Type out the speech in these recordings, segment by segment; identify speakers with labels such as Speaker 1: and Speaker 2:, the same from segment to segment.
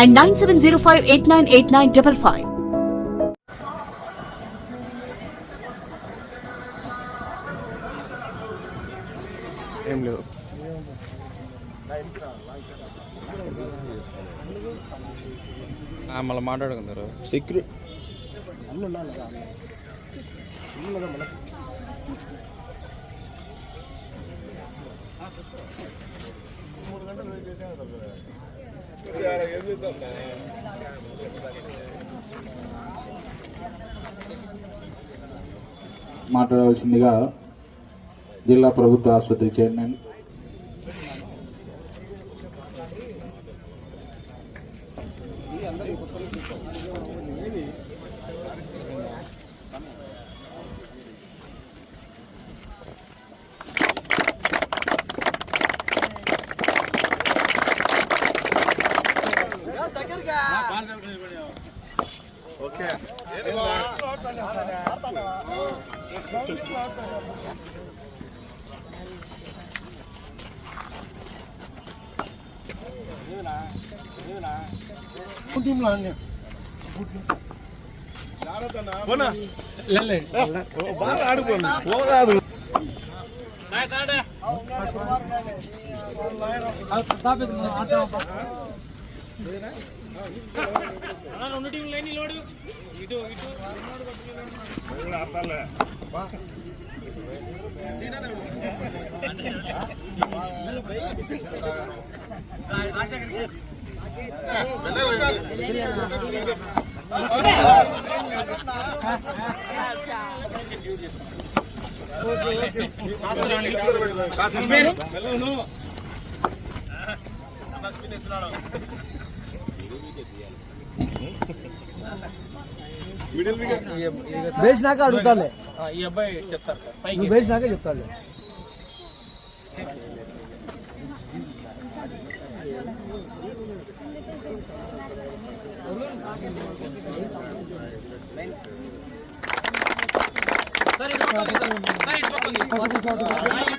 Speaker 1: and nine seven zero five eight nine eight nine double five
Speaker 2: ఏం లేవు మళ్ళీ మాట్లాడుకున్నారు సెక్యూరిటీ
Speaker 3: మాట్లాడవలసిందిగా జిల్లా ప్రభుత్వ ఆసుపత్రి చైర్మన్ ఓకే.
Speaker 4: పోరాదు అది ప్రతాపేది ఆట రెండు టీం లేని లోడు ఇటు వేసినాక అడుగుతాలే
Speaker 5: ఈ అబ్బాయి చెప్తారు సార్ పైకి
Speaker 4: నువ్వు వేసినాక చెప్తాలే
Speaker 5: సార్ ఇటు పక్కకి, సార్ ఇటు పక్కకి.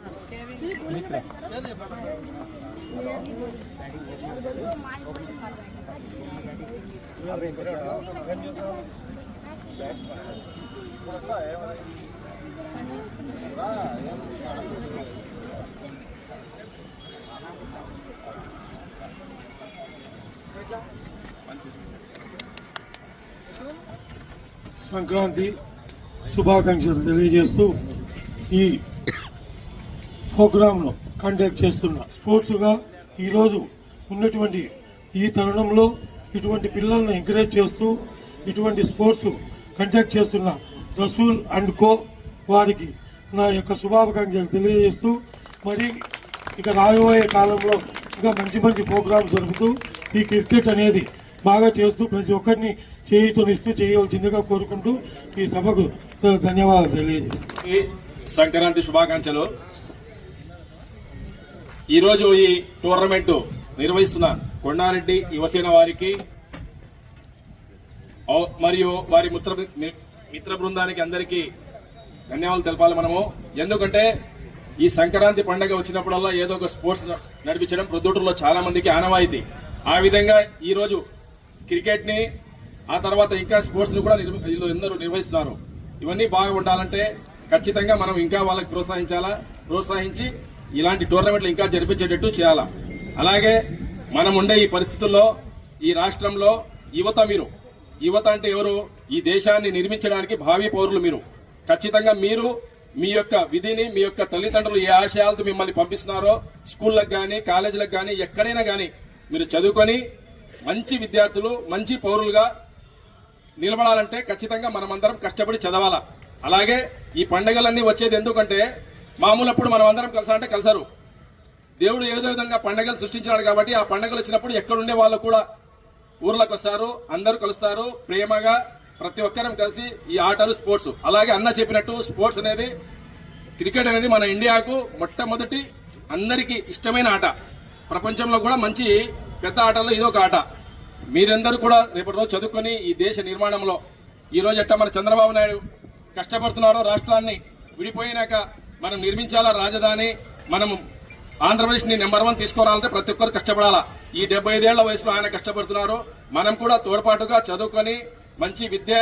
Speaker 6: సంక్రాంతి శుభాకాంక్షలు తెలియజేస్తూ ఈ ప్రోగ్రాంను కండక్ట్ చేస్తున్న స్పోర్ట్స్గా ఈరోజు ఉన్నటువంటి ఈ తరుణంలో ఇటువంటి పిల్లలను ఎంకరేజ్ చేస్తూ ఇటువంటి స్పోర్ట్స్ కండక్ట్ చేస్తున్న రసూల్ అండ్ కో వారికి నా యొక్క శుభాకాంక్షలు తెలియజేస్తూ మరి ఇక రాబోయే కాలంలో ఇంకా మంచి మంచి ప్రోగ్రామ్స్ జరుపుతూ ఈ క్రికెట్ అనేది బాగా చేస్తూ ప్రతి ఒక్కరిని చేయుతనిస్తూ చేయవలసిందిగా కోరుకుంటూ ఈ సభకు ధన్యవాదాలు తెలియజేస్తాను
Speaker 7: ఈ సంక్రాంతి శుభాకాంక్షలు. ఈరోజు ఈ టోర్నమెంటు నిర్వహిస్తున్న కొండారెడ్డి యువసేన వారికి మరియు వారి మిత్ర మిత్ర బృందానికి అందరికీ ధన్యవాదాలు తెలపాలి మనము. ఎందుకంటే ఈ సంక్రాంతి పండగ వచ్చినప్పుడల్లా ఏదో ఒక స్పోర్ట్స్ నడిపించడం ప్రొద్దుటూరులో చాలా మందికి ఆనవాయితీ. ఆ విధంగా ఈరోజు క్రికెట్ని ఆ తర్వాత ఇంకా స్పోర్ట్స్ని కూడా వీళ్ళు ఎందరూ నిర్వహిస్తున్నారు. ఇవన్నీ బాగా ఉండాలంటే ఖచ్చితంగా మనం ఇంకా వాళ్ళకి ప్రోత్సహించాలా? ప్రోత్సహించి ఇలాంటి టోర్నమెంట్లు ఇంకా జరిపించేటట్టు చేయాలా? అలాగే మనం ఉండే ఈ పరిస్థితుల్లో ఈ రాష్ట్రంలో యువత మీరు. యువత అంటే ఎవరు? ఈ దేశాన్ని నిర్మించడానికి భావి పౌరులు మీరు. ఖచ్చితంగా మీరు మీ యొక్క విధిని మీ యొక్క తల్లిదండ్రులు ఏ ఆశయాలతో మిమ్మల్ని పంపిస్తున్నారో స్కూళ్ళకు కానీ కాలేజీలకు కానీ ఎక్కడైనా కానీ మీరు చదువుకొని మంచి విద్యార్థులు మంచి పౌరులుగా నిలబడాలంటే ఖచ్చితంగా మనమందరం కష్టపడి చదవాలా. అలాగే ఈ పండుగలన్నీ వచ్చేది ఎందుకంటే మామూలప్పుడు మనం అందరం కలిసాలంటే కలిసారు. దేవుడు ఏదో విధంగా పండుగలు సృష్టించాడు కాబట్టి ఆ పండుగలు వచ్చినప్పుడు ఎక్కడుండే వాళ్ళు కూడా ఊర్లకు వస్తారు అందరూ కలుస్తారు. ప్రేమగా ప్రతి ఒక్కరం కలిసి ఈ ఆటలు స్పోర్ట్స్. అలాగే అన్న చెప్పినట్టు స్పోర్ట్స్ అనేది క్రికెట్ అనేది మన ఇండియాకు మొట్టమొదటి అందరికీ ఇష్టమైన ఆట. ప్రపంచంలో కూడా మంచి పెద్ద ఆటల్లో ఇదొక ఆట. మీరందరూ కూడా రేపటి రోజు చదువుకొని ఈ దేశ నిర్మాణంలో ఈరోజు రోజు మన చంద్రబాబు నాయుడు కష్టపడుతున్నారో రాష్ట్రాన్ని విడిపోయినాక మనం నిర్మించాలా రాజధాని మనం ఆంధ్రప్రదేశ్ని నెంబర్ వన్ తీసుకురావాలంటే ప్రతి ఒక్కరు కష్టపడాలా. ఈ డెబ్బై ఐదేళ్ళ వయసులో ఆయన కష్టపడుతున్నారు. మనం కూడా తోడ్పాటుగా చదువుకొని మంచి విద్య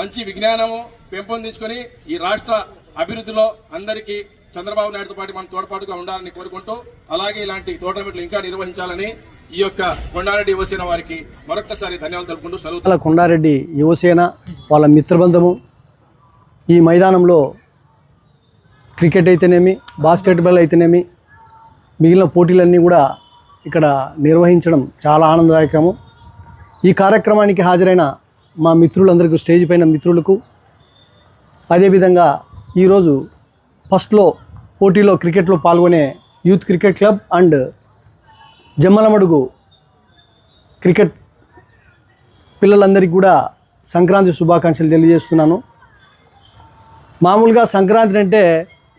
Speaker 7: మంచి విజ్ఞానము పెంపొందించుకొని ఈ రాష్ట్ర అభివృద్ధిలో అందరికీ చంద్రబాబు నాయుడుతో పాటు మనం తోడ్పాటుగా ఉండాలని కోరుకుంటూ అలాగే ఇలాంటి టోర్నమెంట్లు ఇంకా నిర్వహించాలని ఈ యొక్క కొండారెడ్డి యువసేన వారికి మరొకసారి ధన్యవాదాలు తెలుపుకుంటూ సెలవు
Speaker 4: కొండారెడ్డి యువసేన వాళ్ళ మిత్రబంధము. ఈ మైదానంలో క్రికెట్ అయితేనేమి బాస్కెట్బాల్ అయితేనేమి మిగిలిన పోటీలన్నీ కూడా ఇక్కడ నిర్వహించడం చాలా ఆనందదాయకము. ఈ కార్యక్రమానికి హాజరైన మా మిత్రులందరికీ స్టేజ్ పైన మిత్రులకు అదేవిధంగా ఈరోజు ఫస్ట్లో పోటీలో క్రికెట్లో పాల్గొనే youth cricket club and Jammalamadugu cricket పిల్లలందరికీ కూడా సంక్రాంతి శుభాకాంక్షలు తెలియజేస్తున్నాను. మామూలుగా సంక్రాంతి అంటే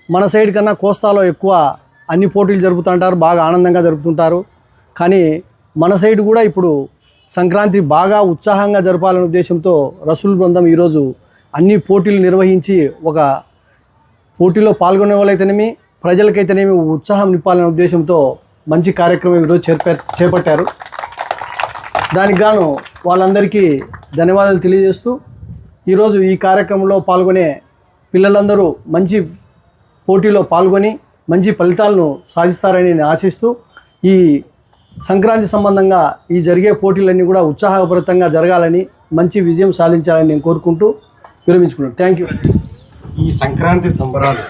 Speaker 4: మన సైడ్ కన్నా కోస్తాలో ఎక్కువ అన్ని పోటీలు జరుపుతుంటారు బాగా ఆనందంగా జరుపుతుంటారు. కానీ మన సైడ్ కూడా ఇప్పుడు సంక్రాంతి బాగా ఉత్సాహంగా జరపాలనే ఉద్దేశంతో రసూల్ బృందం ఈరోజు అన్ని పోటీలు నిర్వహించి ఒక పోటీలో పాల్గొనే వాళ్ళైతేనేమి ప్రజలకైతేనేమి ఉత్సాహం నింపాలనే ఉద్దేశంతో మంచి కార్యక్రమం ఈరోజు చేప చేపట్టారు. దానికి గాను వాళ్ళందరికీ ధన్యవాదాలు తెలియజేస్తూ ఈరోజు ఈ కార్యక్రమంలో పాల్గొనే పిల్లలందరూ మంచి పోటీలో పాల్గొని మంచి ఫలితాలను సాధిస్తారని నేను ఆశిస్తూ ఈ సంక్రాంతి సంబంధంగా ఈ జరిగే పోటీలన్నీ కూడా ఉత్సాహభరితంగా జరగాలని మంచి విజయం సాధించాలని నేను కోరుకుంటూ విరమించుకున్నాను. థ్యాంక్ యూ
Speaker 8: ఈ సంక్రాంతి సంబరాలు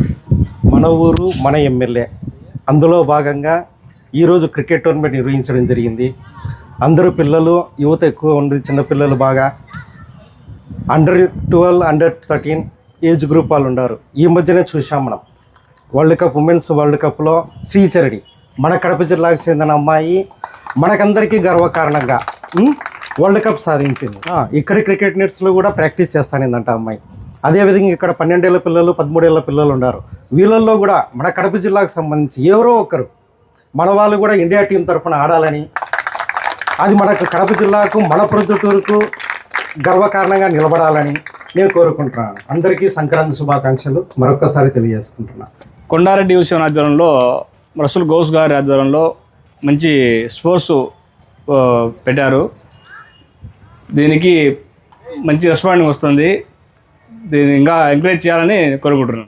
Speaker 8: మన ఊరు మన ఎమ్మెల్యే. అందులో భాగంగా ఈరోజు క్రికెట్ టోర్నమెంట్ నిర్వహించడం జరిగింది. అందరూ పిల్లలు యువత ఎక్కువ ఉంది చిన్నపిల్లలు బాగా. Under twelve under thirteen age group వాళ్ళు ఉన్నారు. ఈ మధ్యనే చూసాం మనం. వరల్డ్ కప్ ఉమెన్స్ వరల్డ్ కప్లో శ్రీచరణి మన కడప జిల్లాకు చెందిన అమ్మాయి. మనకందరికీ గర్వకారణంగా వరల్డ్ కప్ సాధించింది. ఇక్కడ క్రికెట్ నెట్స్లో కూడా ప్రాక్టీస్ చేస్తానిందంట అమ్మాయి. అదేవిధంగా ఇక్కడ పన్నెండేళ్ళ పిల్లలు పదమూడేళ్ళ పిల్లలు ఉన్నారు. వీళ్ళల్లో కూడా మన కడప జిల్లాకు సంబంధించి ఎవరో ఒకరు మన వాళ్ళు కూడా ఇండియా టీం తరఫున ఆడాలని అది మనకు కడప జిల్లాకు మన ప్రొద్దుటూరుకు గర్వకారణంగా నిలబడాలని నేను కోరుకుంటున్నాను. అందరికీ సంక్రాంతి శుభాకాంక్షలు. మరొక్కసారి తెలియజేసుకుంటున్నాను
Speaker 9: కొండారెడ్డి యూసఫ్ ఆధ్వర్యంలో రసూల్ గౌస్ గారి ఆధ్వర్యంలో మంచి స్పోర్ట్స్ పెట్టారు. దీనికి మంచి రెస్పాండింగ్ వస్తుంది. దీన్ని ఇంకా ఎంకరేజ్ చేయాలని కోరుకుంటున్నాను.